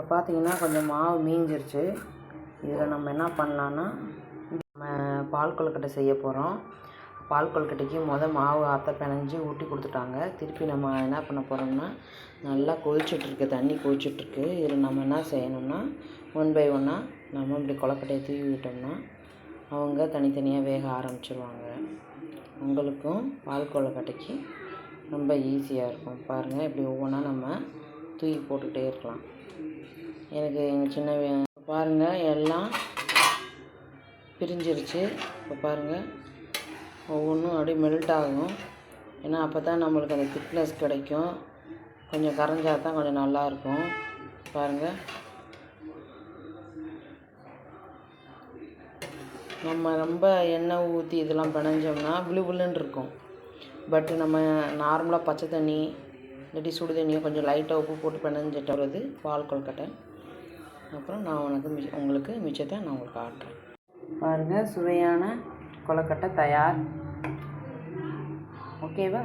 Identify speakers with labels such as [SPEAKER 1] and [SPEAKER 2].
[SPEAKER 1] இப்போ பார்த்தீங்கன்னா கொஞ்சம் மாவு மீஞ்சிருச்சு. இதில் நம்ம என்ன பண்ணலான்னா நம்ம பால் கொழுக்கட்டை செய்ய போகிறோம். பால் கொழுக்கட்டைக்கு மொதல் மாவு ஆற்ற பிணைஞ்சி ஊட்டி கொடுத்துட்டாங்க. திருப்பி நம்ம என்ன பண்ண போகிறோம்னா நல்லா கொதிச்சுட்ருக்கு தண்ணி கொதிச்சுட்ருக்கு. இதில் நம்ம என்ன செய்யணும்னா ஒன் பை ஒன்னாக நம்ம இப்படி கொழுக்கட்டையை தூவி விட்டோம்னா அவங்க தனித்தனியாக வேக ஆரம்பிச்சிருவாங்க. உங்களுக்கும் பால் கொழுக்கட்டைக்கு ரொம்ப ஈஸியாக இருக்கும். பாருங்கள் இப்படி ஒவ்வொன்றா நம்ம தூக்கி போட்டுகிட்டே இருக்கலாம். எனக்கு எங்கள் சின்ன வே- பாருங்கள் எல்லாம் பிரிஞ்சிருச்சு. இப்போ பாருங்கள் ஒவ்வொன்றும் அப்படியே மெல்ட் ஆகும். ஏன்னா அப்போ தான் நம்மளுக்கு அந்த திக்னஸ் கிடைக்கும். கொஞ்சம் கரைஞ்சா தான் கொஞ்சம் நல்லாயிருக்கும் பாருங்கள் நம்ம ரொம்ப எண்ணெய் ஊற்றி இதெல்லாம் பிணைஞ்சோம்னா விழு விழுன்னு இருக்கும். பட் நம்ம நார்மலாக பச்சை தண்ணி இல்லாட்டி சுடு தண்ணியை கொஞ்சம் லைட்டாக உப்பு போட்டு பிணைஞ்சிட்டு வருது பால் கொழுக்கட்டை. அப்புறம் நான் உனக்கு மிச்ச உங்களுக்கு மிச்சத்தை நான் உங்களுக்கு ஆட்டுறேன் பாருங்கள் சுவையான கொழுக்கட்டை தயார். ஓகேவா